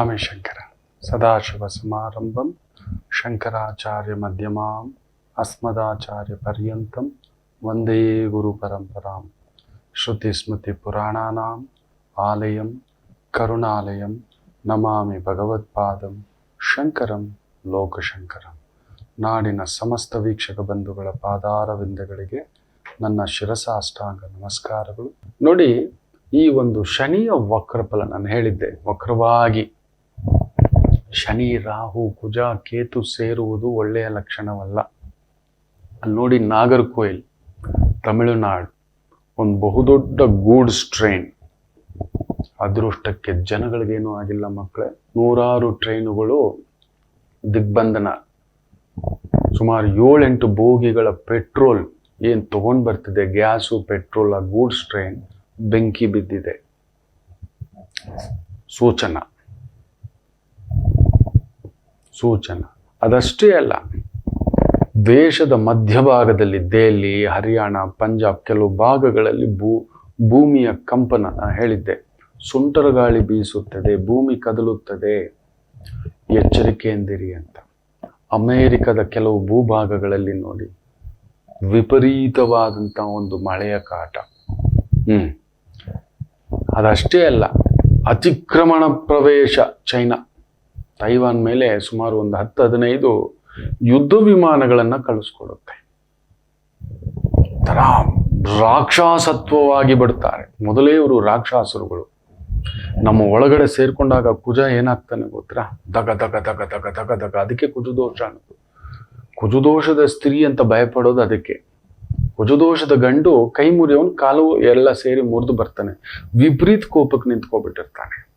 ನಮಾಮಿ ಶಂಕರ ಸದಾಶಿವಸಮಾರಂಭಂ ಶಂಕರಾಚಾರ್ಯ ಮಧ್ಯಮಾಂ ಅಸ್ಮದಾಚಾರ್ಯ ಪರ್ಯಂತಂ ವಂದೇ ಗುರು ಪರಂಪರಾಂ ಶ್ರುತಿ ಸ್ಮೃತಿ ಪುರಾಣಾನಾಂ ಆಲಯಂ ಕರುಣಾಲಯಂ ನಮಾಮಿ ಭಗವತ್ಪಾದಂ ಶಂಕರಂ ಲೋಕಶಂಕರಂ ನಾಡಿನ ಸಮಸ್ತ ವೀಕ್ಷಕ ಬಂಧುಗಳ ಪಾದಾರವಿಂದಗಳಿಗೆ ನನ್ನ ಶಿರಸಾಷ್ಟಾಂಗ ನಮಸ್ಕಾರಗಳು. ನೋಡಿ, ಈ ಒಂದು ಶನಿಯ ವಕ್ರಫಲ ನಾನು ಹೇಳಿದ್ದೆ, ವಕ್ರವಾಗಿ. ಶನಿ, ರಾಹು, ಕುಜ, ಕೇತು ಸೇರುವುದು ಒಳ್ಳೆಯ ಲಕ್ಷಣವಲ್ಲ. ಅಲ್ಲಿ ನೋಡಿ ನಾಗರ್ಕೋಯಿಲ್, ತಮಿಳುನಾಡು, ಒಂದು ಬಹುದೊಡ್ಡ ಗೂಡ್ಸ್ ಟ್ರೈನ್. ಅದೃಷ್ಟಕ್ಕೆ ಜನಗಳಿಗೇನೂ ಆಗಿಲ್ಲ ಮಕ್ಕಳೇ. ನೂರಾರು ಟ್ರೈನುಗಳು ದಿಗ್ಬಂಧನ. ಸುಮಾರು ಏಳೆಂಟು ಬೋಗಿಗಳ ಪೆಟ್ರೋಲ್ ಏನು ತೊಗೊಂಡು ಬರ್ತಿದೆ, ಗ್ಯಾಸು, ಪೆಟ್ರೋಲ್, ಆ ಗೂಡ್ಸ್ ಟ್ರೈನ್ ಬೆಂಕಿ ಬಿದ್ದಿದೆ. ಸೂಚನ. ಸೂಚನ. ಅದಷ್ಟೇ ಅಲ್ಲ, ದೇಶದ ಮಧ್ಯಭಾಗದಲ್ಲಿ ದೆಹಲಿ, ಹರಿಯಾಣ, ಪಂಜಾಬ್ ಕೆಲವು ಭಾಗಗಳಲ್ಲಿ ಭೂ, ಭೂಮಿಯ ಕಂಪನ ಹೇಳಿದ್ದೆ. ಸುಂಟರ ಗಾಳಿ ಬೀಸುತ್ತದೆ, ಭೂಮಿ ಕದಲುತ್ತದೆ. ಎಚ್ಚರಿಕೆಯಿಂದಿರಿ ಅಂತ. ಅಮೇರಿಕದ ಕೆಲವು ಭೂಭಾಗಗಳಲ್ಲಿ ನೋಡಿ ವಿಪರೀತವಾದಂಥ ಒಂದು ಮಳೆಯ ಕಾಟ. ಹ್ಮ್. ಅದಷ್ಟೇ ಅಲ್ಲ, ಅತಿಕ್ರಮಣ ಪ್ರವೇಶ ಚೈನಾ. ತೈವಾನ್ ಮೇಲೆ ಸುಮಾರು ಒಂದು ಹತ್ತು ಹದಿನೈದು ಯುದ್ಧ ವಿಮಾನಗಳನ್ನು ಕಳಿಸ್ಕೊಡುತ್ತೆ. ತರ ರಾಕ್ಷಸತ್ವವಾಗಿ ಬಿಡ್ತಾರೆ. ಮೊದಲೇ ಇವರು ರಾಕ್ಷಸರುಗಳು. ನಮ್ಮ ಒಳಗಡೆ ಸೇರ್ಕೊಂಡಾಗ ಕುಜ ಏನಾಗ್ತಾನೆ ಗೊತ್ತಾ? ದಗ ದಗ ದಗ ದಗ ದಗ ದಗ. ಅದಕ್ಕೆ ಕುಜುದೋಷ ಅನ್ನೋದು. ಕುಜುದೋಷದ ಸ್ತ್ರೀ ಅಂತ ಭಯಪಡೋದು ಅದಕ್ಕೆ. ಕುಜುದೋಷದ ಗಂಡು ಕೈ ಮುರಿಯವನು ಕಾಲು ಎಲ್ಲ ಸೇರಿ ಮುರಿದು ಬರ್ತಾನೆ. ವಿಪರೀತ ಕೋಪಕ್ಕೆ ನಿಂತ್ಕೊಬಿಟ್ಟಿರ್ತಾನೆ.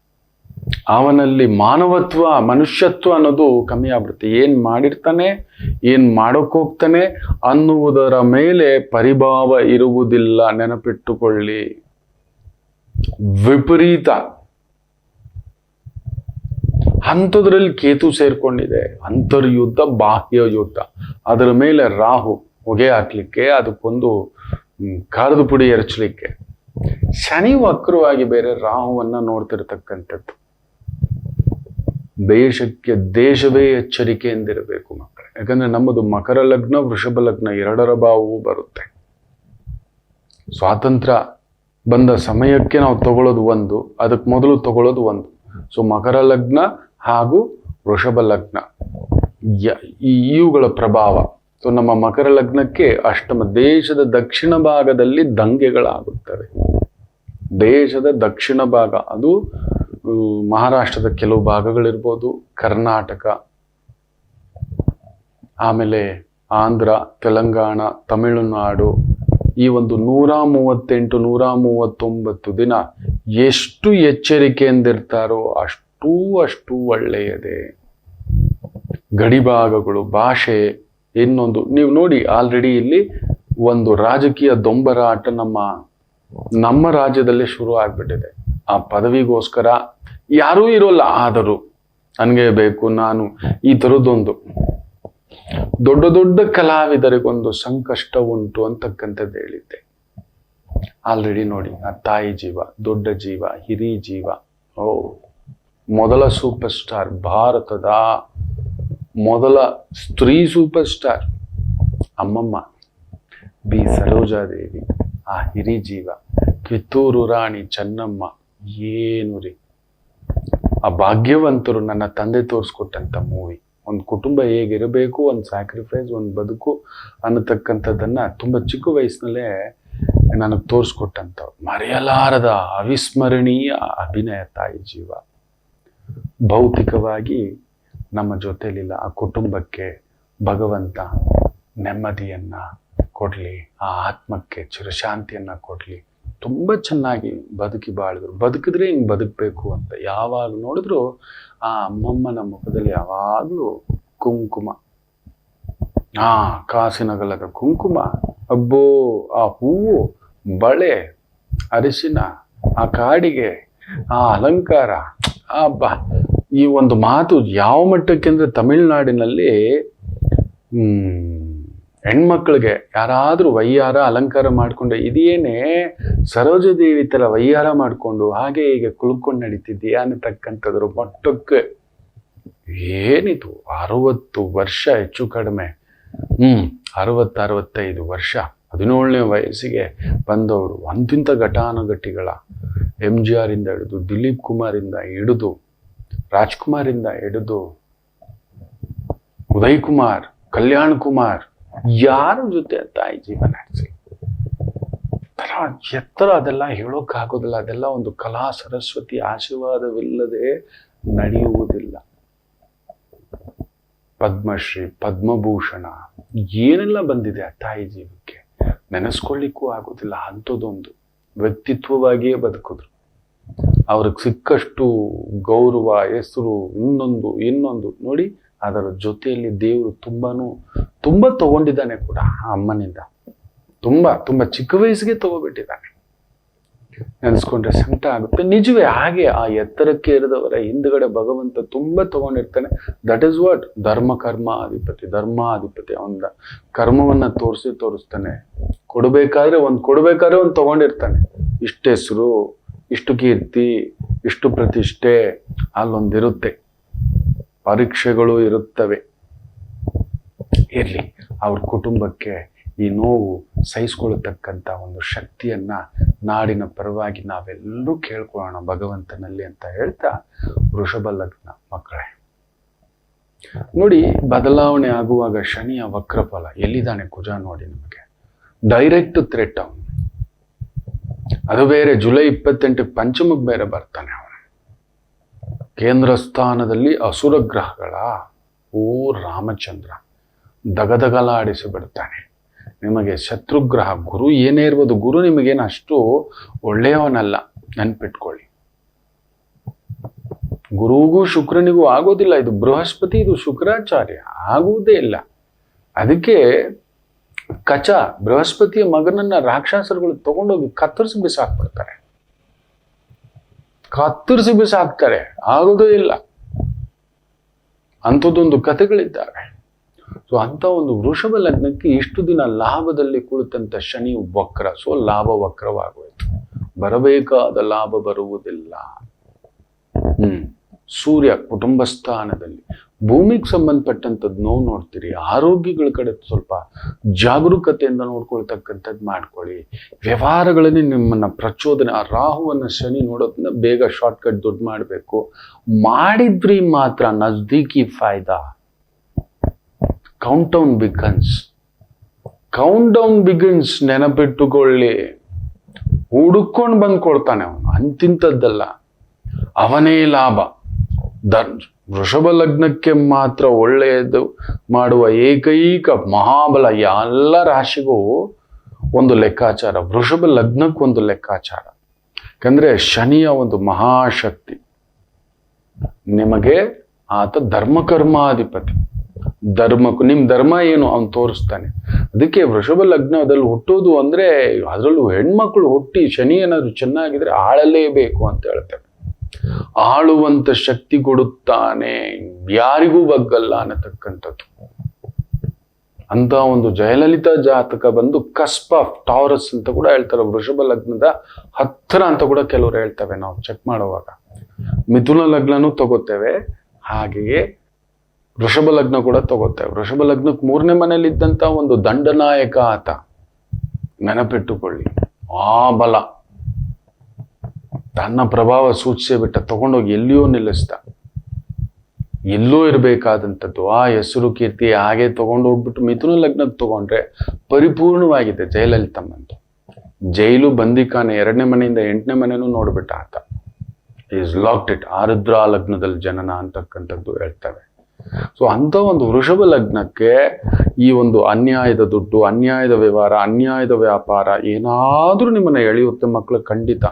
ಅವನಲ್ಲಿ ಮಾನವತ್ವ, ಮನುಷ್ಯತ್ವ ಅನ್ನೋದು ಕಮ್ಮಿ ಆಗ್ಬಿಡುತ್ತೆ. ಏನ್ ಮಾಡಿರ್ತಾನೆ, ಏನು ಮಾಡೋಕ್ ಹೋಗ್ತಾನೆ ಅನ್ನುವುದರ ಮೇಲೆ ಪರಿಭಾವ ಇರುವುದಿಲ್ಲ. ನೆನಪಿಟ್ಟುಕೊಳ್ಳಿ. ವಿಪರೀತ. ಅಂಥದ್ರಲ್ಲಿ ಕೇತು ಸೇರ್ಕೊಂಡಿದೆ. ಅಂತರ್ಯುದ್ಧ, ಬಾಹ್ಯ ಯುದ್ಧ. ಅದರ ಮೇಲೆ ರಾಹು ಹೊಗೆ ಹಾಕ್ಲಿಕ್ಕೆ, ಅದಕ್ಕೊಂದು ಕರೆದು ಪುಡಿ ಎರಚಲಿಕ್ಕೆ. ಶನಿ ವಕ್ರವಾಗಿ ಬೇರೆ ರಾಹುವನ್ನ ನೋಡ್ತಿರ್ತಕ್ಕಂಥದ್ದು. ದೇಶಕ್ಕೆ, ದೇಶವೇ ಎಚ್ಚರಿಕೆಯಿಂದಿರಬೇಕು ಮಕ್ಕಳೇ. ಯಾಕಂದ್ರೆ ನಮ್ಮದು ಮಕರ ಲಗ್ನ, ವೃಷಭ ಲಗ್ನ ಎರಡರ ಭಾವವು ಬರುತ್ತೆ. ಸ್ವಾತಂತ್ರ್ಯ ಬಂದ ಸಮಯಕ್ಕೆ ನಾವು ತಗೊಳ್ಳೋದು ಒಂದು, ಅದಕ್ಕೆ ಮೊದಲು ತಗೊಳ್ಳೋದು ಒಂದು. ಸೊ ಮಕರ ಲಗ್ನ ಹಾಗೂ ವೃಷಭ ಲಗ್ನ. ಇವುಗಳ ಪ್ರಭಾವ. ಸೊ ನಮ್ಮ ಮಕರ ಲಗ್ನಕ್ಕೆ ಅಷ್ಟಮ, ದೇಶದ ದಕ್ಷಿಣ ಭಾಗದಲ್ಲಿ ದಂಗೆಗಳಾಗುತ್ತವೆ. ದೇಶದ ದಕ್ಷಿಣ ಭಾಗ, ಅದು ಮಹಾರಾಷ್ಟ್ರದ ಕೆಲವು ಭಾಗಗಳಿರ್ಬೋದು, ಕರ್ನಾಟಕ, ಆಮೇಲೆ ಆಂಧ್ರ, ತೆಲಂಗಾಣ, ತಮಿಳುನಾಡು. ಈ ಒಂದು ನೂರ ಮೂವತ್ತೆಂಟು, ನೂರ ಮೂವತ್ತೊಂಬತ್ತು ದಿನ ಎಷ್ಟು ಎಚ್ಚರಿಕೆಯಿಂದಿರ್ತಾರೋ ಅಷ್ಟೂ ಅಷ್ಟು ಒಳ್ಳೆಯದೇ. ಗಡಿಭಾಗಗಳು, ಭಾಷೆ, ಇನ್ನೊಂದು. ನೀವು ನೋಡಿ, ಆಲ್ರೆಡಿ ಇಲ್ಲಿ ಒಂದು ರಾಜಕೀಯ ದೊಂಬರಾಟ ನಮ್ಮ ನಮ್ಮ ರಾಜ್ಯದಲ್ಲೇ ಶುರು ಆಗ್ಬಿಟ್ಟಿದೆ. ಆ ಪದವಿಗೋಸ್ಕರ ಯಾರೂ ಇರೋಲ್ಲ, ಆದರೂ. ನನಗೆ ಬೇಕು, ನಾನು. ಈ ಥರದ್ದೊಂದು. ದೊಡ್ಡ ದೊಡ್ಡ ಕಲಾವಿದರಿಗೊಂದು ಸಂಕಷ್ಟ ಉಂಟು ಅಂತಕ್ಕಂಥದ್ದು ಹೇಳಿದ್ದೆ. ಆಲ್ರೆಡಿ ನೋಡಿ, ಆ ತಾಯಿ ಜೀವ, ದೊಡ್ಡ ಜೀವ ಹಿರಿ ಜೀವ. ಓ, ಮೊದಲ ಸೂಪರ್ ಸ್ಟಾರ್ ಭಾರತದ ಮೊದಲ ಸ್ತ್ರೀ ಸೂಪರ್ ಸ್ಟಾರ್ ಅಮ್ಮಮ್ಮ, ಬಿ. ಸರೋಜಾದೇವಿ, ಆ ಹಿರಿ ಜೀವ. ಕಿತ್ತೂರು ರಾಣಿ ಚೆನ್ನಮ್ಮ, ಏನು ರೀ. ಆ ಭಾಗ್ಯವಂತರು ನನ್ನ ತಂದೆ ತೋರಿಸ್ಕೊಟ್ಟಂಥ ಮೂವಿ. ಒಂದು ಕುಟುಂಬ ಹೇಗಿರಬೇಕು, ಒಂದು ಸ್ಯಾಕ್ರಿಫೈಸ್ ಒಂದು ಬದುಕು ಅನ್ನತಕ್ಕಂಥದ್ದನ್ನ ತುಂಬ ಚಿಕ್ಕ ವಯಸ್ಸಿನಲ್ಲೇ ನನಗೆ ತೋರಿಸ್ಕೊಟ್ಟಂಥವ್ರು ಮರೆಯಲಾರದ ಅವಿಸ್ಮರಣೀಯ ಅಭಿನಯ ತಾಯಿ ಜೀವ. ಭೌತಿಕವಾಗಿ ನಮ್ಮ ಜೊತೆಯಲ್ಲಿಲ್ಲ ಆ ಕುಟುಂಬಕ್ಕೆ ಭಗವಂತ ನೆಮ್ಮದಿಯನ್ನು ಕೊಡಲಿ, ಆ ಆತ್ಮಕ್ಕೆ ಚಿರಶಾಂತಿಯನ್ನ ಕೊಡಲಿ. ತುಂಬ ಚೆನ್ನಾಗಿ ಬದುಕಿ ಬಾಳಿದ್ರು. ಬದುಕಿದ್ರೆ ಹಿಂಗೆ ಬದುಕಬೇಕು ಅಂತ. ಯಾವಾಗ ನೋಡಿದ್ರು ಆ ಅಮ್ಮಮ್ಮನ ಮುಖದಲ್ಲಿ ಯಾವಾಗಲೂ ಕುಂಕುಮ. ಆ ಕಾಸಿನಗಲದ ಕುಂಕುಮ. ಅಬ್ಬೋ, ಆ ಹೂವು, ಬಳೆ, ಅರಿಶಿನ, ಆ ಕಾಡಿಗೆ, ಆ ಅಲಂಕಾರ. ಆ ಬಾ ಈ ಒಂದು ಮಾತು ಯಾವ ಮಟ್ಟಕ್ಕೆ ಅಂದರೆ ತಮಿಳುನಾಡಿನಲ್ಲಿ ಹೆಣ್ಮಕ್ಳಿಗೆ ಯಾರಾದರೂ ವಯ್ಯಾರ ಅಲಂಕಾರ ಮಾಡಿಕೊಂಡು ಇದೇನೇ ಸರೋಜದೇವಿ ಥರ ವಯ್ಯಾರ ಮಾಡ್ಕೊಂಡು ಹಾಗೆ ಹೀಗೆ ಕುಳ್ಕೊಂಡು ನಡೀತಿದ್ದೀಯಾ ಅನ್ನತಕ್ಕಂಥದ್ರ ಮಟ್ಟಕ್ಕೆ ಏನಿದು? ಅರವತ್ತು ವರ್ಷ ಹೆಚ್ಚು ಕಡಿಮೆ. ಹ್ಮ್, ಅರವತ್ತು ಅರವತ್ತೈದು ವರ್ಷ. ಹದಿನೇಳನೇ ವಯಸ್ಸಿಗೆ ಬಂದವರು. ಅಂತಿಂತ ಘಟಾನುಘಟಿಗಳ. ಎಂ ಜಿ ಆರಿಂದ ಹಿಡಿದು, ದಿಲೀಪ್ ಕುಮಾರಿಂದ ಹಿಡಿದು, ರಾಜ್ಕುಮಾರಿಂದ ಹಿಡಿದು, ಉದಯ್ ಕುಮಾರ್, ಕಲ್ಯಾಣ್ ಕುಮಾರ್ ಯಾರ ಜೊತೆ ತಾಯಿ ಜೀವನ ನಡೆಸಿ? ತರ ಎತ್ತರ ಅದೆಲ್ಲ ಹೇಳೋಕ್ಕಾಗೋದಿಲ್ಲ ಅದೆಲ್ಲ ಒಂದು ಕಲಾ ಸರಸ್ವತಿ ಆಶೀರ್ವಾದವಿಲ್ಲದೆ ನಡೆಯುವುದಿಲ್ಲ. ಪದ್ಮಶ್ರೀ, ಪದ್ಮಭೂಷಣ, ಏನೆಲ್ಲ ಬಂದಿದೆ ಆ ತಾಯಿ ಜೀವಕ್ಕೆ? ನೆನೆಸ್ಕೊಳ್ಳಿಕ್ಕೂ ಆಗೋದಿಲ್ಲ. ಅಂಥದ್ದೊಂದು ವ್ಯಕ್ತಿತ್ವವಾಗಿಯೇ ಬದುಕಿದ್ರು. ಅವ್ರಿಗೆ ಸಿಕ್ಕಷ್ಟು ಗೌರವ, ಹೆಸರು, ಇನ್ನೊಂದು ಇನ್ನೊಂದು ನೋಡಿ ಅದರ ಜೊತೆಯಲ್ಲಿ ದೇವರು ತುಂಬಾನು ತುಂಬ ತಗೊಂಡಿದ್ದಾನೆ ಕೂಡ ಆ ಅಮ್ಮನಿಂದ. ತುಂಬ ತುಂಬ ಚಿಕ್ಕ ವಯಸ್ಸಿಗೆ ತಗೋಬಿಟ್ಟಿದ್ದಾನೆ. ನೆನೆಸ್ಕೊಂಡ್ರೆ ಸಂಕಟ ಆಗುತ್ತೆ. ನಿಜವೇ ಹಾಗೆ ಆ ಎತ್ತರಕ್ಕೆ ಇರದವರ ಹಿಂದ್ಗಡೆ ಭಗವಂತ ತುಂಬ ತಗೊಂಡಿರ್ತಾನೆ. ದಟ್ ಇಸ್ ವಾಟ್ ಧರ್ಮ ಕರ್ಮ ಅಧಿಪತಿ, ಧರ್ಮ ಅಧಿಪತಿ ಅವನ ಕರ್ಮವನ್ನ ತೋರಿಸಿ ತೋರಿಸ್ತಾನೆ. ಕೊಡಬೇಕಾದ್ರೆ ಒಂದು ಕೊಡಬೇಕಾದ್ರೆ ಒಂದು ತಗೊಂಡಿರ್ತಾನೆ. ಇಷ್ಟು ಹೆಸರು, ಇಷ್ಟು ಕೀರ್ತಿ, ಇಷ್ಟು ಪ್ರತಿಷ್ಠೆ, ಅಲ್ಲೊಂದಿರುತ್ತೆ. ಪರೀಕ್ಷೆಗಳು ಇರುತ್ತವೆ. ಇರಲಿ. ಅವ್ರ ಕುಟುಂಬಕ್ಕೆ ಈ ನೋವು ಸಹಿಸ್ಕೊಳ್ತಕ್ಕಂಥ ಒಂದು ಶಕ್ತಿಯನ್ನ ನಾಡಿನ ಪರವಾಗಿ ನಾವೆಲ್ಲರೂ ಕೇಳ್ಕೊಳ್ಳೋಣ ಭಗವಂತನಲ್ಲಿ ಅಂತ ಹೇಳ್ತಾ ವೃಷಭ ಲಗ್ನ ಮಕ್ಕಳೇ. ನೋಡಿ, ಬದಲಾವಣೆ ಆಗುವಾಗ ಶನಿಯ ವಕ್ರಫಲ ಎಲ್ಲಿದ್ದಾನೆ ಕುಜ ನೋಡಿ ನಿಮಗೆ. ಡೈರೆಕ್ಟ್ ಥ್ರೆಟ್ ಅವನು. ಅದು ಬೇರೆ, ಜುಲೈ ಇಪ್ಪತ್ತೆಂಟಕ್ಕೆ ಪಂಚಮಕ್ಕೆ ಬೇರೆ ಬರ್ತಾನೆ ಅವನು. ಕೇಂದ್ರ ಸ್ಥಾನದಲ್ಲಿ ಅಸುರ ಗ್ರಹಗಳ, ಓ ರಾಮಚಂದ್ರ. ದಗದಗಲಾಡಿಸಿ ಬಿಡ್ತಾನೆ ನಿಮಗೆ ಶತ್ರುಗ್ರಹ, ಗುರು ಏನೇ ಇರ್ಬೋದು, ಗುರು ನಿಮಗೇನು ಅಷ್ಟು ಒಳ್ಳೆಯವನಲ್ಲ, ನೆನ್ಪಿಟ್ಕೊಳ್ಳಿ. ಗುರುಗೂ ಶುಕ್ರನಿಗೂ ಆಗೋದಿಲ್ಲ, ಇದು ಬೃಹಸ್ಪತಿ, ಇದು ಶುಕ್ರಾಚಾರ್ಯ, ಆಗುವುದೇ ಇಲ್ಲ. ಅದಕ್ಕೆ ಕಚ, ಬೃಹಸ್ಪತಿಯ ಮಗನನ್ನ ರಾಕ್ಷಸರುಗಳು ತಗೊಂಡೋಗಿ ಕತ್ತರಿಸಿ ಬಿಸಾಕ್ಬಿಡ್ತಾರೆ. ಕತ್ತರಿಸಿ ಬಿಸಾಕ್ತಾರೆ, ಆಗೋದೇ ಇಲ್ಲ. ಅಂಥದ್ದೊಂದು ಕಥೆಗಳಿದ್ದಾವೆ. ಸೊ ಅಂತ ಒಂದು ವೃಷಭ ಲಗ್ನಕ್ಕೆ ಇಷ್ಟು ದಿನ ಲಾಭದಲ್ಲಿ ಕುಳಿತಂಥ ಶನಿ ವಕ್ರ. ಸೊ ಲಾಭ ವಕ್ರವಾಗೋಯ್ತು. ಬರಬೇಕಾದ ಲಾಭ ಬರುವುದಿಲ್ಲ. ಹ್ಮ್. ಸೂರ್ಯ ಕುಟುಂಬ ಸ್ಥಾನದಲ್ಲಿ ಭೂಮಿಗೆ ಸಂಬಂಧಪಟ್ಟಂಥದ್ದು ನೋವು ನೋಡ್ತೀರಿ. ಆರೋಗ್ಯಗಳ ಕಡೆ ಸ್ವಲ್ಪ ಜಾಗರೂಕತೆಯಿಂದ ನೋಡ್ಕೊಳ್ತಕ್ಕಂಥದ್ದು ಮಾಡ್ಕೊಳ್ಳಿ. ವ್ಯವಹಾರಗಳಲ್ಲಿ ನಿಮ್ಮನ್ನು ಪ್ರಚೋದನೆ, ಆ ರಾಹುವನ್ನ ಶನಿ ನೋಡೋದನ್ನ ಬೇಗ ಶಾರ್ಟ್ಕಟ್ ದುಡ್ಡು ಮಾಡಬೇಕು. ಮಾಡಿದ್ರಿ ಮಾತ್ರ ನಜ್ದೀಕಿ ಫಾಯ್ದಾ. Countdown begins countdown begins ನೆನಪಿಟ್ಟುಕೊಳ್ಳಿ. ಹುಡುಕೊಂಡು ಬಂದು ಕೊಡ್ತಾನೆ ಅವನು. ಅಂತಿಂಥದ್ದಲ್ಲ. ಅವನೇ ಲಾಭ. ವೃಷಭ ಲಗ್ನಕ್ಕೆ ಮಾತ್ರ ಒಳ್ಳೆಯದು. ಮಾಡುವ ಏಕೈಕ ಮಹಾಬಲ ಎಲ್ಲ ರಾಶಿಗೂ ಒಂದು ಲೆಕ್ಕಾಚಾರ. ವೃಷಭ ಲಗ್ನಕ್ಕೊಂದು ಲೆಕ್ಕಾಚಾರ. ಯಾಕಂದರೆ ಶನಿಯ ಒಂದು ಮಹಾಶಕ್ತಿ. ನಿಮಗೆ ಆತ ಧರ್ಮಕರ್ಮಾಧಿಪತಿ. ಧರ್ಮಕ್ಕೂ ನಿಮ್ಮ ಧರ್ಮ ಏನು ಅವನು ತೋರಿಸ್ತಾನೆ. ಅದಕ್ಕೆ ವೃಷಭ ಲಗ್ನದಲ್ಲಿ ಹುಟ್ಟೋದು ಅಂದ್ರೆ ಅದರಲ್ಲೂ ಹೆಣ್ಮಕ್ಳು ಹುಟ್ಟಿ ಶನಿ ಏನಾದರೂ ಚೆನ್ನಾಗಿದ್ರೆ ಆಳಲೇಬೇಕು ಅಂತ ಹೇಳ್ತಾರೆ. ಆಳುವಂತ ಶಕ್ತಿ ಕೊಡುತ್ತಾನೆ, ಯಾರಿಗೂ ಬಗ್ಗಲ್ಲ ಅನ್ನತಕ್ಕಂಥದ್ದು. ಅಂತ ಒಂದು ಜಯಲಲಿತಾ ಜಾತಕ ಬಂದು ಕಸ್ಪ ಟಾರಸ್ ಅಂತ ಕೂಡ ಹೇಳ್ತಾರೆ. ವೃಷಭ ಲಗ್ನದ ಹತ್ತಿರ ಅಂತ ಕೂಡ ಕೆಲವರು ಹೇಳ್ತವೆ ನಾವು ಚೆಕ್ ಮಾಡುವಾಗ. ಮಿಥುನ ಲಗ್ನನೂ ತಗೋತೇವೆ. ಹಾಗೆಯೇ ವೃಷಭ ಲಗ್ನ ಕೂಡ ತಗೋತೇವೆ ವೃಷಭ ಲಗ್ನಕ್ಕೆ ಮೂರನೇ ಮನೇಲಿ ಇದ್ದಂತ ಒಂದು ದಂಡನಾಯಕ ಆತ. ನೆನಪಿಟ್ಟುಕೊಳ್ಳಿ. ಆ ಬಲ. ತನ್ನ ಪ್ರಭಾವ ಸೂಚಿಸಿ ಬಿಟ್ಟ, ತಗೊಂಡೋಗಿ ಎಲ್ಲಿಯೂ ನಿಲ್ಲಿಸ್ದ. ಎಲ್ಲೂ ಇರಬೇಕಾದಂಥದ್ದು ಆ ಹೆಸರು ಕೀರ್ತಿ ಹಾಗೆ ತಗೊಂಡು ಹೋಗ್ಬಿಟ್ಟು ಮಿಥುನ ಲಗ್ನಕ್ಕೆ ತಗೊಂಡ್ರೆ ಪರಿಪೂರ್ಣವಾಗಿದೆ ಜಯಲಲಿತಮ್ಮಂದು. ಜೈಲು ಬಂದಿಖಾನೆ ಎರಡನೇ ಮನೆಯಿಂದ ಎಂಟನೇ ಮನೆನೂ ನೋಡ್ಬಿಟ್ಟ ಆತ. ಈಸ್ ಲಾಕ್ಡ್ ಇಟ್ ಆರುದ್ರ ಲಗ್ನದಲ್ಲಿ ಜನನ ಅಂತಕ್ಕಂಥದ್ದು ಹೇಳ್ತವೆ. ಸೊ ಅಂತ ಒಂದು ವೃಷಭ ಲಗ್ನಕ್ಕೆ ಈ ಒಂದು ಅನ್ಯಾಯದ ದುಡ್ಡು, ಅನ್ಯಾಯದ ವ್ಯವಹಾರ, ಅನ್ಯಾಯದ ವ್ಯಾಪಾರ ಏನಾದ್ರೂ ನಿಮ್ಮನ್ನ ಎಳೆಯುತ್ತೆ ಮಕ್ಕಳು ಖಂಡಿತ.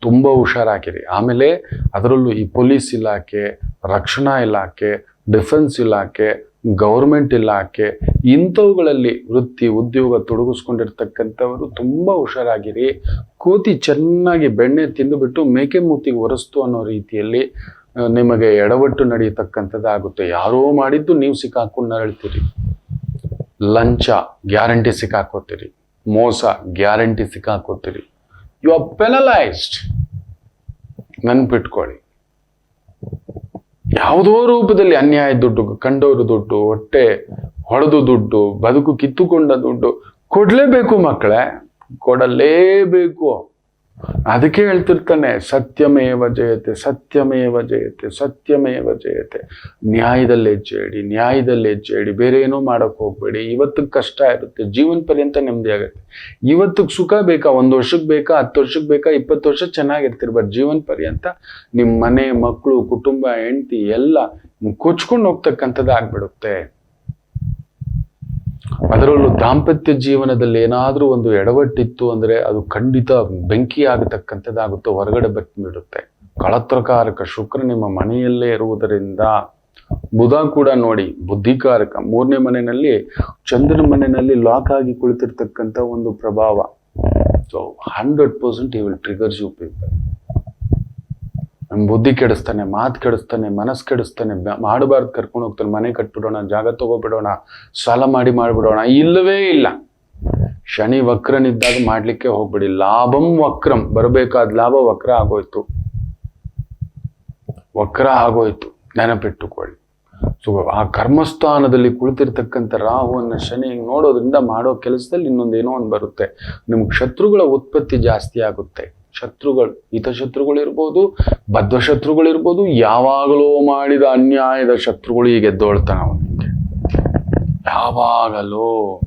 ತುಂಬ ಹುಷಾರಾಗಿರಿ. ಆಮೇಲೆ ಅದರಲ್ಲೂ ಈ ಪೊಲೀಸ್ ಇಲಾಖೆ, ರಕ್ಷಣಾ ಇಲಾಖೆ, ಡಿಫೆನ್ಸ್ ಇಲಾಖೆ, ಗೌರ್ಮೆಂಟ್ ಇಲಾಖೆ ಇಂಥವುಗಳಲ್ಲಿ ವೃತ್ತಿ, ಉದ್ಯೋಗ ತೊಡಗಿಸ್ಕೊಂಡಿರ್ತಕ್ಕಂಥವರು ತುಂಬ ಹುಷಾರಾಗಿರಿ. ಕೋತಿ ಚೆನ್ನಾಗಿ ಬೆಣ್ಣೆ ತಿಂದುಬಿಟ್ಟು ಮೇಕೆ ಮೂತಿಗೆ ಒರೆಸ್ತು ಅನ್ನೋ ರೀತಿಯಲ್ಲಿ ನಿಮಗೆ ಎಡವಟ್ಟು ನಡೆಯತಕ್ಕಂಥದ್ದು ಆಗುತ್ತೆ. ಯಾರೋ ಮಾಡಿದ್ದು ನೀವು ಸಿಕ್ಕಾಕೊಂಡು ನರಳ್ತೀರಿ. ಲಂಚ ಗ್ಯಾರಂಟಿ ಸಿಕ್ಕಾಕೋತೀರಿ. ಮೋಸ ಗ್ಯಾರಂಟಿ ಸಿಕ್ಕಾಕೋತೀರಿ. ಯು ಆರ್ ಪೆನಲೈಸ್ಡ್ ನೆನ್ಪಿಟ್ಕೊಳ್ಳಿ. ಯಾವುದೋ ರೂಪದಲ್ಲಿ ಅನ್ಯಾಯ ದುಡ್ಡು ಕಂಡವರು ದುಡ್ಡು, ಹೊಟ್ಟೆ ಹೊಡೆದು ದುಡ್ಡು, ಬದುಕು ಕಿತ್ತುಕೊಂಡ ದುಡ್ಡು ಕೊಡ್ಲೇಬೇಕು ಮಕ್ಕಳೇ. ಕೊಡಲೇಬೇಕು. ಅದಕ್ಕೆ ಹೇಳ್ತಿರ್ತಾನೆ, ಸತ್ಯಮೇವ ಜಯತೆ ಸತ್ಯಮೇವ ಜಯತೆ ಸತ್ಯಮೇವ ಜಯತೆ. ನ್ಯಾಯದಲ್ಲಿ ಹೆಜ್ಜೆಡಿ ನ್ಯಾಯದಲ್ಲಿ ಹೆಜ್ಜೆಡಿ ಬೇರೆ ಏನೋ ಮಾಡಕ್ ಹೋಗಬೇಡಿ. ಇವತ್ತಿಗೆ ಕಷ್ಟ ಇರುತ್ತೆ, ಜೀವನ ಪರ್ಯಂತ ನೆಮ್ಮದಿ ಆಗುತ್ತೆ. ಇವತ್ತಿಗೆ ಸುಖ ಬೇಕಾ? ಒಂದು ವರ್ಷಕ್ಕೆ ಬೇಕಾ? ಹತ್ತು ವರ್ಷಕ್ಕೆ ಬೇಕಾ? ಇಪ್ಪತ್ತು ವರ್ಷ ಚೆನ್ನಾಗಿರ್ತಿರ್ಬಾರ್ದು ಜೀವನ ಪರ್ಯಂತ ನಿಮ್ಮ ಮನೆ ಮಕ್ಕಳು ಕುಟುಂಬ, ಹೆಂಡತಿ, ಎಲ್ಲ ಕೊಚ್ಕೊಂಡು ಹೋಗ್ತಕ್ಕಂಥದ್ದು ಆಗ್ಬಿಡುತ್ತೆ ಅದರಲ್ಲೂ ದಾಂಪತ್ಯ ಜೀವನದಲ್ಲಿ ಏನಾದರೂ ಒಂದು ಎಡವಟ್ಟಿತ್ತು ಅಂದ್ರೆ ಅದು ಖಂಡಿತ ಬೆಂಕಿ ಆಗತಕ್ಕಂಥದ್ದಾಗುತ್ತೆ ಹೊರಗಡೆ ಬಿಡುತ್ತೆ ಕಳತ್ರಕಾರಕ ಶುಕ್ರ ನಿಮ್ಮ ಮನೆಯಲ್ಲೇ ಇರುವುದರಿಂದ ಬುಧ ಕೂಡ ನೋಡಿ ಬುದ್ಧಿಕಾರಕ. ಮೂರನೇ ಮನೆಯಲ್ಲಿ ಚಂದ್ರನ ಮನೆಯಲ್ಲಿ ಲಾಕ್ ಆಗಿ ಕುಳಿತಿರ್ತಕ್ಕಂಥ ಒಂದು ಪ್ರಭಾವ. ಸೊ ಹಂಡ್ರೆಡ್ ಪರ್ಸೆಂಟ್ ಈ ವಿಲ್ ಟ್ರಿಗರ್ಸ್ ಯು ಪೀಪಲ್ ಬುದ್ಧಿ ಕೆಡಿಸ್ತಾನೆ, ಮಾತು ಕೆಡಿಸ್ತಾನೆ, ಮನಸ್ಸು ಕೆಡಿಸ್ತಾನೆ ಮಾಡಬಾರ್ದು ಕರ್ಕೊಂಡು ಹೋಗ್ತಾನೆ, ಮನೆ ಕಟ್ಬಿಡೋಣ, ಜಾಗ ತಗೋಬಿಡೋಣ, ಸಾಲ ಮಾಡಿ ಮಾಡಿಬಿಡೋಣ, ಇಲ್ಲವೇ ಇಲ್ಲ. ಶನಿ ವಕ್ರನಿದ್ದಾಗ ಮಾಡ್ಲಿಕ್ಕೆ ಹೋಗ್ಬಿಡಿ. ಲಾಭಂ ವಕ್ರಂ, ಬರಬೇಕಾದ ಲಾಭ ವಕ್ರ ಆಗೋಯ್ತು. ವಕ್ರ ಆಗೋಯ್ತು. ನೆನಪಿಟ್ಟುಕೊಳ್ಳಿ. ಸೊ, ಆ ಕರ್ಮಸ್ಥಾನದಲ್ಲಿ ಕುಳಿತಿರ್ತಕ್ಕಂಥ ರಾಹುವನ್ನ ಶನಿ ನೋಡೋದ್ರಿಂದ ಮಾಡೋ ಕೆಲಸದಲ್ಲಿ ಇನ್ನೊಂದು ಏನೋ ಒಂದು ಬರುತ್ತೆ. ನಿಮ್ಗೆ ಶತ್ರುಗಳ ಉತ್ಪತ್ತಿ ಜಾಸ್ತಿ ಆಗುತ್ತೆ. ಶತ್ರುಗಳು, ಹಿತಶತ್ರುಗಳಿರ್ಬೋದು ಬದ್ಧ ಶತ್ರುಗಳು ಯಾವಾಗಲೂ ಮಾಡಿದ ಅನ್ಯಾಯದ ಶತ್ರುಗಳು ಈಗ ಎದ್ದೋಳ್ತಾನ ಅವನಿಗೆ ಯಾವಾಗಲೋ,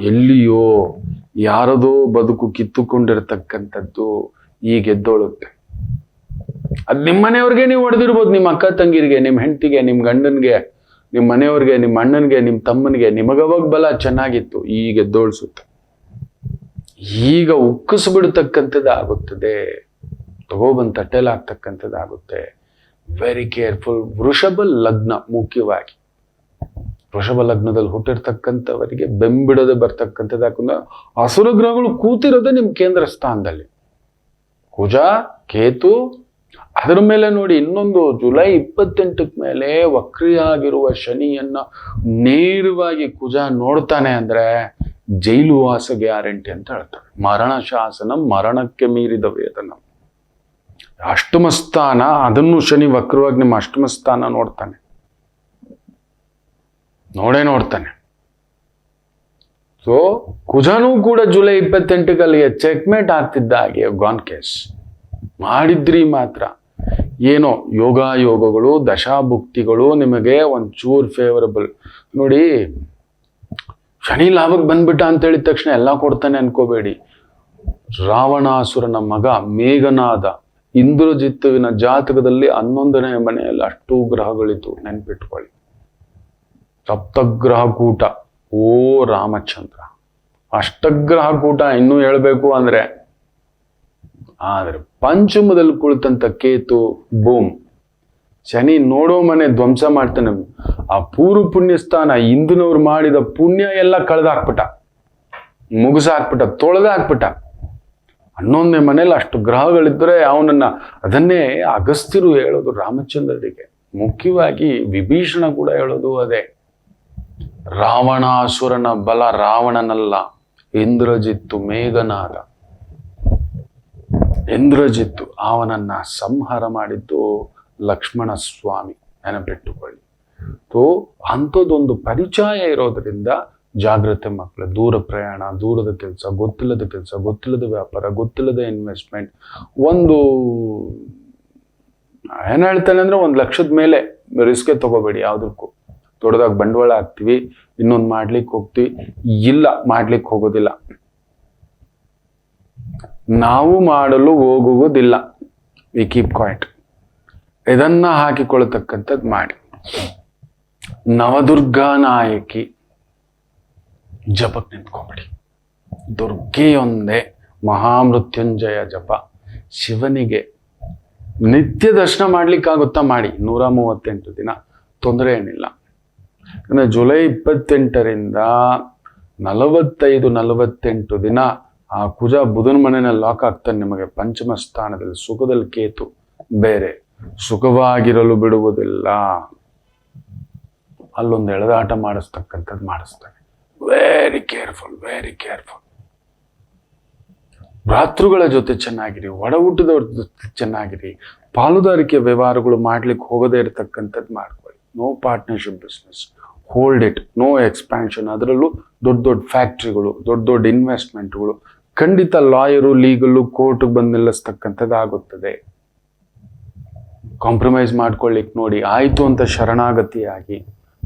ಎಲ್ಲಿಯೋ, ಯಾರದೋ ಬದುಕು ಕಿತ್ತುಕೊಂಡಿರ್ತಕ್ಕಂಥದ್ದು ಈಗ ಎದ್ದೋಳುತ್ತೆ. ಅದು ನಿಮ್ಮ ಮನೆಯವ್ರಿಗೆ ನೀವು ಹೊಡೆದಿರ್ಬೋದು, ನಿಮ್ಮ ಅಕ್ಕ ತಂಗಿರಿಗೆ, ನಿಮ್ಮ ಹೆಂಡತಿಗೆ, ನಿಮ್ಮ ಗಂಡನಿಗೆ, ನಿಮ್ಮ ಮನೆಯವ್ರಿಗೆ, ನಿಮ್ಮ ಅಣ್ಣನಿಗೆ, ನಿಮ್ಮ ತಮ್ಮನಿಗೆ, ನಿಮಗವಾಗ ಬಲ ಚೆನ್ನಾಗಿತ್ತು ಈಗ ಎದ್ದೋಳ್ಸುತ್ತೆ. ಈಗ ಉಕ್ಕಿಸ್ಬಿಡ್ತಕ್ಕಂಥದ್ದು ಆಗುತ್ತದೆ ತಗೋಬಂದು ತಟ್ಟೆಲಾಗ್ತಕ್ಕಂಥದ್ದು ಆಗುತ್ತೆ ವೆರಿ ಕೇರ್ಫುಲ್ ವೃಷಭ ಲಗ್ನ ಮುಖ್ಯವಾಗಿ. ವೃಷಭ ಲಗ್ನದಲ್ಲಿ ಹುಟ್ಟಿರ್ತಕ್ಕಂಥವರಿಗೆ ಬೆಂಬಿಡದೆ ಬರ್ತಕ್ಕಂಥದ್ದು ಯಾಕಂದ್ರೆ ಹಸುರ ಗ್ರಹಗಳು ಕೂತಿರೋದೇ ನಿಮ್ಮ ಕೇಂದ್ರ ಸ್ಥಾನದಲ್ಲಿ. ಕುಜ, ಕೇತು, ಅದರ ಮೇಲೆ ನೋಡಿ ಇನ್ನೊಂದು ಜುಲೈ ಇಪ್ಪತ್ತೆಂಟಕ್ಕೆ ಮೇಲೆ ವಕ್ರಿಯಾಗಿರುವ ಶನಿಯನ್ನ ನೇರವಾಗಿ ಕುಜ ನೋಡ್ತಾನೆ ಅಂದ್ರೆ ಜೈಲು ವಾಸ ಗ್ಯಾರಂಟಿ ಅಂತ ಹೇಳ್ತಾರೆ. ಮರಣ ಶಾಸನ ಮರಣಕ್ಕೆ ಮೀರಿದ ವೇತನ. ಅಷ್ಟಮ ಸ್ಥಾನ, ಅದನ್ನು ಶನಿ ವಕ್ರವಾಗಿ ನಿಮ್ಮ ಅಷ್ಟಮ ಸ್ಥಾನ ನೋಡ್ತಾನೆ. ನೋಡೇ ನೋಡ್ತಾನೆ. ಸೊ ಕುಜನೂ ಕೂಡ ಜುಲೈ ಇಪ್ಪತ್ತೆಂಟಕ್ಕಲ್ಲಿ ಚೆಕ್ ಚೆಕ್ಮೇಟ್ ಆಗ್ತಿದ್ದ ಹಾಗೆ ಗಾನ್ ಕೇಸ್ ಮಾಡಿದ್ರಿ ಮಾತ್ರ. ಏನೋ ಯೋಗಾಯೋಗಗಳು, ದಶಾಭುಕ್ತಿಗಳು ನಿಮಗೆ ಒಂಚೂರು ಫೇವರಬಲ್ ನೋಡಿ ಶನಿ ಲಾಭಕ್ಕೆ ಬಂದ್ಬಿಟ್ಟ ಅಂತ ಹೇಳಿದ ತಕ್ಷಣ ಎಲ್ಲ ಕೊಡ್ತಾನೆ ಅನ್ಕೋಬೇಡಿ. ರಾವಣಾಸುರನ ಮಗ ಮೇಘನಾದ ಇಂದ್ರಜಿತ್ತುವಿನ ಜಾತಕದಲ್ಲಿ ಹನ್ನೊಂದನೇ ಮನೆಯಲ್ಲಿ ಅಷ್ಟು ಗ್ರಹಗಳಿತ್ತು, ನೆನ್ಪಿಟ್ಕೊಳ್ಳಿ. ಸಪ್ತಗ್ರಹ ಕೂಟ ಓ ರಾಮಚಂದ್ರ. ಅಷ್ಟಗ್ರಹ ಕೂಟ ಇನ್ನೂ ಹೇಳಬೇಕು ಅಂದ್ರೆ, ಆದ್ರೆ ಪಂಚಮದಲ್ಲಿ ಕುಳಿತಂತ ಕೇತು, ಬೂಮ್. ಶನಿ ನೋಡೋ ಮನೆ ಧ್ವಂಸ ಮಾಡ್ತಾನೆ. ಆ ಪೂರ್ವ ಪುಣ್ಯಸ್ಥಾನ ಹಿಂದಿನವ್ರು ಮಾಡಿದ ಪುಣ್ಯ ಎಲ್ಲ ಕಳೆದಾಕ್ಬಿಟ್ಟ. ಮುಗಿಸಾಕ್ಬಿಟ್ಟ, ತೊಳೆದಾಕ್ಬಿಟ್ಟ. ಹನ್ನೊಂದನೇ ಮನೇಲಿ ಅಷ್ಟು ಗ್ರಹಗಳಿದ್ರೆ ಅವನನ್ನ ಅದನ್ನೇ ಅಗಸ್ತ್ಯರು ಹೇಳೋದು ರಾಮಚಂದ್ರರಿಗೆ. ಮುಖ್ಯವಾಗಿ ವಿಭೀಷಣ ಕೂಡ ಹೇಳೋದು ಅದೇ. ರಾವಣಾಸುರನ ಬಲ ರಾವಣನಲ್ಲ, ಇಂದ್ರಜಿತ್ತು ಮೇಘನಾದ. ಇಂದ್ರಜಿತ್ತು ಅವನನ್ನ ಸಂಹಾರ ಮಾಡಿದ್ದು ಲಕ್ಷ್ಮಣ ಸ್ವಾಮಿ ನೆನಪಿಟ್ಟುಕೊಳ್ಳಿ. ತೋ, ಅಂಥದ್ದೊಂದು ಪರಿಚಯ ಇರೋದ್ರಿಂದ ಜಾಗ್ರತೆ ಮಕ್ಕಳು, ದೂರ ಪ್ರಯಾಣ, ದೂರದ ಕೆಲಸ, ಗೊತ್ತಿಲ್ಲದ ಕೆಲಸ, ಗೊತ್ತಿಲ್ಲದ ವ್ಯಾಪಾರ, ಗೊತ್ತಿಲ್ಲದ ಇನ್ವೆಸ್ಟ್ಮೆಂಟ್ ಒಂದು ಏನು ಹೇಳ್ತಾನೆ ಅಂದ್ರೆ ಒಂದು ಲಕ್ಷದ ಮೇಲೆ ರಿಸ್ಕೆ ತಗೋಬೇಡಿ ಯಾವುದಕ್ಕೂ. ದೊಡ್ಡದಾಗಿ ಬಂಡವಾಳ ಹಾಕ್ತಿವಿ, ಇನ್ನೊಂದು ಮಾಡ್ಲಿಕ್ಕೆ ಹೋಗ್ತೀವಿ, ಇಲ್ಲ ಮಾಡ್ಲಿಕ್ಕೆ ಹೋಗೋದಿಲ್ಲ. ನಾವು ಮಾಡಲು ಹೋಗುವುದಿಲ್ಲ. ವಿ ಕೀಪ್ ಕ್ವಾಯಿಟ್ ಇದನ್ನ ಹಾಕಿಕೊಳ್ತಕ್ಕಂಥದ್ದು ಮಾಡಿ. ನವದುರ್ಗಾ ನಾಯಕಿ ಜಪಕ್ಕೆ ನಿಂತ್ಕೊಬೇಡಿ. ದುರ್ಗೆಯೊಂದೇ ಮಹಾಮೃತ್ಯುಂಜಯ ಜಪ. ಶಿವನಿಗೆ ನಿತ್ಯ ದರ್ಶನ ಮಾಡ್ಲಿಕ್ಕಾಗುತ್ತಾ ಮಾಡಿ. ನೂರ ಮೂವತ್ತೆಂಟು ದಿನ ತೊಂದರೆ ಏನಿಲ್ಲ. ಅಂದ್ರೆ ಜುಲೈ ಇಪ್ಪತ್ತೆಂಟರಿಂದ ನಲವತ್ತೈದು, ನಲವತ್ತೆಂಟು ದಿನ ಆ ಕುಜ ಬುಧನ ಮನೆಯಲ್ಲಿ ಲಾಕ್ ಆಗ್ತಾನೆ ನಿಮಗೆ. ಪಂಚಮ ಸ್ಥಾನದಲ್ಲಿ ಸುಖದಲ್ಲಿ ಕೇತು ಬೇರೆ. ಸುಖವಾಗಿರಲು ಬಿಡುವುದಿಲ್ಲ. ಅಲ್ಲೊಂದು ಎಳೆದಾಟ ಮಾಡಿಸ್ತಕ್ಕಂಥದ್ದು ಮಾಡಿಸ್ತಾರೆ ವೆರಿ ಕೇರ್ಫುಲ್ ವೆರಿ ಕೇರ್ಫುಲ್ ಭ್ರಾತೃಗಳ ಜೊತೆ ಚೆನ್ನಾಗಿರಿ ಒಡ ಜೊತೆ ಚೆನ್ನಾಗಿರಿ. ಪಾಲುದಾರಿಕೆ ವ್ಯವಹಾರಗಳು ಮಾಡ್ಲಿಕ್ಕೆ ಹೋಗದೇ ಇರತಕ್ಕಂಥದ್ದು ಮಾಡ್ಕೊಳ್ಳಿ. No partnership business hold it no expansion ಅದರಲ್ಲೂ ದೊಡ್ಡ ದೊಡ್ಡ ಫ್ಯಾಕ್ಟ್ರಿಗಳು ದೊಡ್ಡ ದೊಡ್ಡ ಇನ್ವೆಸ್ಟ್ಮೆಂಟ್ಗಳು ಖಂಡಿತ ಲಾಯರು ಲೀಗಲ್ಲು ಕೋರ್ಟ್ಗೆ ಬಂದು ನಿಲ್ಲಿಸ್ತಕ್ಕಂಥದ್ದು ಆಗುತ್ತದೆ ಕಾಂಪ್ರಮೈಸ್ ಮಾಡ್ಕೊಳ್ಳಿಕ್ಕೆ ನೋಡಿ, ಆಯಿತು ಅಂತ ಶರಣಾಗತಿಯಾಗಿ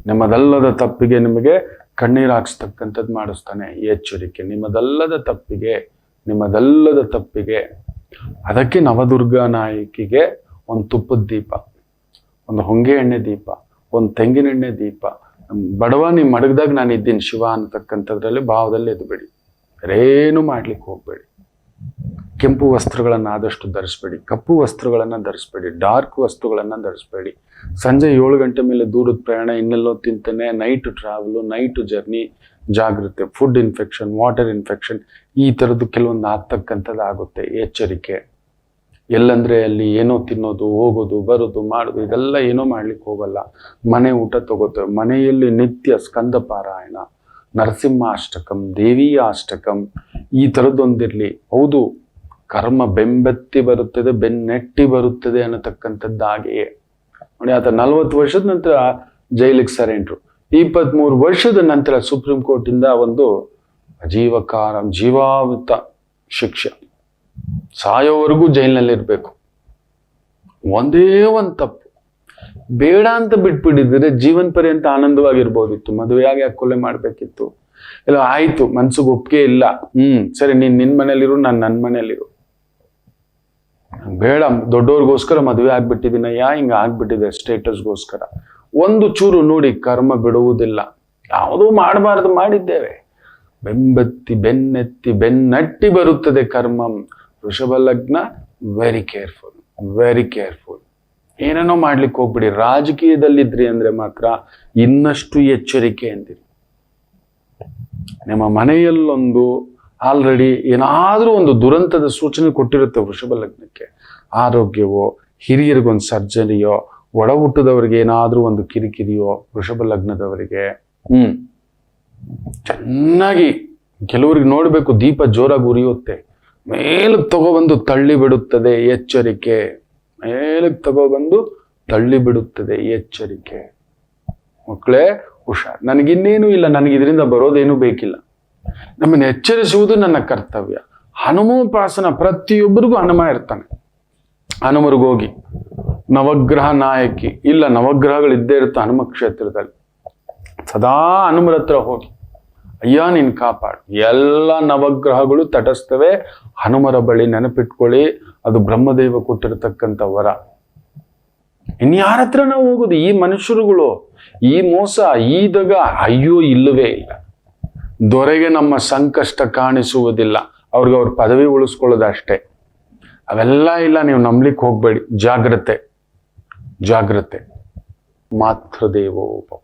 ನಿಮ್ಮದಲ್ಲದ ತಪ್ಪಿಗೆ ನಿಮಗೆ ಕಣ್ಣೀರು ಹಾಕ್ಸ್ತಕ್ಕಂಥದ್ದು ಮಾಡಿಸ್ತಾನೆ ಈ ಎಚ್ಚರಿಕೆ. ನಿಮ್ಮದಲ್ಲದ ತಪ್ಪಿಗೆ ನಿಮ್ಮದಲ್ಲದ ತಪ್ಪಿಗೆ. ಅದಕ್ಕೆ ನವದುರ್ಗ ನಾಯಕಿಗೆ ಒಂದು ತುಪ್ಪದ ದೀಪ, ಒಂದು ಹೊಂಗೆ ಎಣ್ಣೆ ದೀಪ, ಒಂದು ತೆಂಗಿನ ಎಣ್ಣೆ ದೀಪ. ಬಡವ ನೀವು ಮಡಗ್ದಾಗ ನಾನು ಇದ್ದೀನಿ ಶಿವ ಅಂತಕ್ಕಂಥದ್ರಲ್ಲಿ ಭಾವದಲ್ಲಿ ಎದ್ಬೇಡಿ. ಬೇರೇನು ಮಾಡ್ಲಿಕ್ಕೆ ಹೋಗ್ಬೇಡಿ. ಕೆಂಪು ವಸ್ತ್ರಗಳನ್ನು ಆದಷ್ಟು ಧರಿಸ್ಬೇಡಿ, ಕಪ್ಪು ವಸ್ತ್ರಗಳನ್ನು ಧರಿಸ್ಬೇಡಿ, ಡಾರ್ಕ್ ವಸ್ತುಗಳನ್ನು ಧರಿಸ್ಬೇಡಿ. ಸಂಜೆ ಏಳು ಗಂಟೆ ಮೇಲೆ ದೂರದ ಪ್ರಯಾಣ, ಇನ್ನೆಲ್ಲೋ ತಿಂತಾನೆ ನೈಟ್ ಟ್ರಾವೆಲು ನೈಟ್ ಜರ್ನಿ ಜಾಗೃತೆ ಫುಡ್ ಇನ್ಫೆಕ್ಷನ್ ವಾಟರ್ ಇನ್ಫೆಕ್ಷನ್ ಈ ಥರದ್ದು ಕೆಲವೊಂದು ಆಗ್ತಕ್ಕಂಥದ್ದು ಆಗುತ್ತೆ, ಎಚ್ಚರಿಕೆ. ಎಲ್ಲಂದರೆ ಅಲ್ಲಿ ಏನೋ ತಿನ್ನೋದು, ಹೋಗೋದು, ಬರೋದು, ಮಾಡೋದು, ಇದೆಲ್ಲ ಏನೋ ಮಾಡ್ಲಿಕ್ಕೆ ಹೋಗಲ್ಲ. ಮನೆ ಊಟ ತಗೋತೇವೆ ಮನೆಯಲ್ಲಿ ನಿತ್ಯ ಸ್ಕಂದ ಪಾರಾಯಣ, ನರಸಿಂಹ ಅಷ್ಟಕಂ, ದೇವಿಯ ಅಷ್ಟಕಂ, ಈ ಥರದ್ದೊಂದಿರಲಿ ಹೌದು ಕರ್ಮ ಬೆಂಬೆತ್ತಿ ಬರುತ್ತದೆ, ಬೆನ್ನೆಟ್ಟಿ ಬರುತ್ತದೆ ಅನ್ನತಕ್ಕಂಥದ್ದಾಗೆಯೇ ನೋಡಿ, ಆತ ನಲ್ವತ್ತು ವರ್ಷದ ನಂತರ ಜೈಲಿಗೆ ಸರೆಂಡ್ರು ಇಪ್ಪತ್ಮೂರು ವರ್ಷದ ನಂತರ ಸುಪ್ರೀಂ ಕೋರ್ಟಿಂದ ಒಂದು ಜೀವಕಾರ ಜೀವಾವೃತ ಶಿಕ್ಷೆ. ಸಾಯೋವರೆಗೂ ಜೈಲಿನಲ್ಲಿರ್ಬೇಕು. ಒಂದೇ ಒಂದು ತಪ್ಪು. ಬೇಡ ಅಂತ ಬಿಟ್ಬಿಟ್ಟಿದ್ರೆ ಜೀವನ ಪರ್ಯಂತ ಆನಂದವಾಗಿರ್ಬೋದಿತ್ತು. ಮದುವೆಯಾಗಿ ಯಾಕೆ ಕೊಲೆ ಮಾಡ್ಬೇಕಿತ್ತು. ಇಲ್ಲ, ಆಯ್ತು, ಮನ್ಸಿಗೆ ಒಪ್ಪಿಗೆ ಇಲ್ಲ. ಹ್ಮ್, ಸರಿ, ನೀನು ನಿನ್ನ ಮನೇಲಿರು ನಾನು ನನ್ನ ಮನೇಲಿರು ಬೇಡ, ದೊಡ್ಡವ್ರಿಗೋಸ್ಕರ ಮದುವೆ ಆಗ್ಬಿಟ್ಟಿದ್ದೀನಯ್ಯ ಹಿಂಗೆ ಆಗ್ಬಿಟ್ಟಿದೆ ಸ್ಟೇಟಸ್ಗೋಸ್ಕರ. ಒಂದು ಚೂರು ನೋಡಿ ಕರ್ಮ ಬಿಡುವುದಿಲ್ಲ. ಯಾವುದೂ ಮಾಡಬಾರ್ದು ಮಾಡಿದ್ದೇವೆ. ಬೆಂಬತ್ತಿ, ಬೆನ್ನೆತ್ತಿ, ಬೆನ್ನಟ್ಟಿ ಬರುತ್ತದೆ ಕರ್ಮಂ. ವೃಷಭ ಲಗ್ನ ವೆರಿ ಕೇರ್ಫುಲ್ ವೆರಿ ಕೇರ್ಫುಲ್ ಏನೇನೋ ಮಾಡ್ಲಿಕ್ಕೆ ಹೋಗ್ಬಿಡಿ. ರಾಜಕೀಯದಲ್ಲಿದ್ರಿ ಅಂದ್ರೆ ಮಾತ್ರ ಇನ್ನಷ್ಟು ಎಚ್ಚರಿಕೆ ಅಂದಿರಿ. ನಿಮ್ಮ ಮನೆಯಲ್ಲೊಂದು ಆಲ್ರೆಡಿ ಏನಾದರೂ ಒಂದು ದುರಂತದ ಸೂಚನೆ ಕೊಟ್ಟಿರುತ್ತೆ ವೃಷಭ ಲಗ್ನಕ್ಕೆ. ಆರೋಗ್ಯವೋ ಹಿರಿಯರಿಗೊಂದು ಸರ್ಜರಿಯೋ ಒಡ ಹುಟ್ಟದವರಿಗೆ ಏನಾದರೂ ಒಂದು ಕಿರಿಕಿರಿಯೋ ವೃಷಭ ಲಗ್ನದವರಿಗೆ. ಹ್ಮ್. ಚೆನ್ನಾಗಿ ಕೆಲವರಿಗೆ ನೋಡಬೇಕು ದೀಪ ಜೋರಾಗಿ ಉರಿಯುತ್ತೆ. ಮೇಲಕ್ಕೆ ತಗೊಬಂದು ತಳ್ಳಿ ಬಿಡುತ್ತದೆ ಎಚ್ಚರಿಕೆ. ಮೇಲಕ್ಕೆ ತಗೊಬಂದು ತಳ್ಳಿ ಬಿಡುತ್ತದೆ ಎಚ್ಚರಿಕೆ. ಮಕ್ಕಳೇ ಹುಷಾರ್. ನನಗಿನ್ನೇನು ಇಲ್ಲ ನನಗೆ ಇದರಿಂದ ಬರೋದೇನು ಬೇಕಿಲ್ಲ. ನಮ್ಮನ್ನು ಎಚ್ಚರಿಸುವುದು ನನ್ನ ಕರ್ತವ್ಯ. ಹನುಮೋಪಾಸನ ಪ್ರತಿಯೊಬ್ಬರಿಗೂ ಹನುಮ ಇರ್ತಾನೆ. ಹನುಮರಿಗೋಗಿ ನವಗ್ರಹ ನಾಯಕಿ, ಇಲ್ಲ ನವಗ್ರಹಗಳು ಇದ್ದೇ ಇರುತ್ತೆ ಹನುಮ ಕ್ಷೇತ್ರದಲ್ಲಿ. ಸದಾ ಹನುಮರ ಹತ್ರ ಹೋಗಿ, ಅಯ್ಯ, ನೀನ್ ಕಾಪಾಡು. ಎಲ್ಲ ನವಗ್ರಹಗಳು ತಟಸ್ತವೆ ಹನುಮರ ಬಳಿ ನೆನಪಿಟ್ಕೊಳ್ಳಿ, ಅದು ಬ್ರಹ್ಮದೇವ ಕೊಟ್ಟಿರತಕ್ಕಂಥ ವರ. ಇನ್ಯಾರ ಹತ್ರ ನಾವು ಹೋಗೋದು? ಈ ಮನುಷ್ಯರುಗಳು, ಈ ಮೋಸ, ಈ ದಗ, ಅಯ್ಯೋ, ಇಲ್ಲವೇ ಇಲ್ಲ. ದೊರೆಗೆ ನಮ್ಮ ಸಂಕಷ್ಟ ಕಾಣಿಸುವುದಿಲ್ಲ. ಅವ್ರಿಗೆ ಅವ್ರ ಪದವಿ ಉಳಿಸ್ಕೊಳ್ಳೋದು ಅಷ್ಟೇ ಅವೆಲ್ಲ ಇಲ್ಲ, ನೀವು ನಂಬ್ಲಿಕ್ಕೆ ಹೋಗಬೇಡಿ. ಜಾಗ್ರತೆ. ಜಾಗ್ರತೆ. ಮಾತೃದೇವೋಪ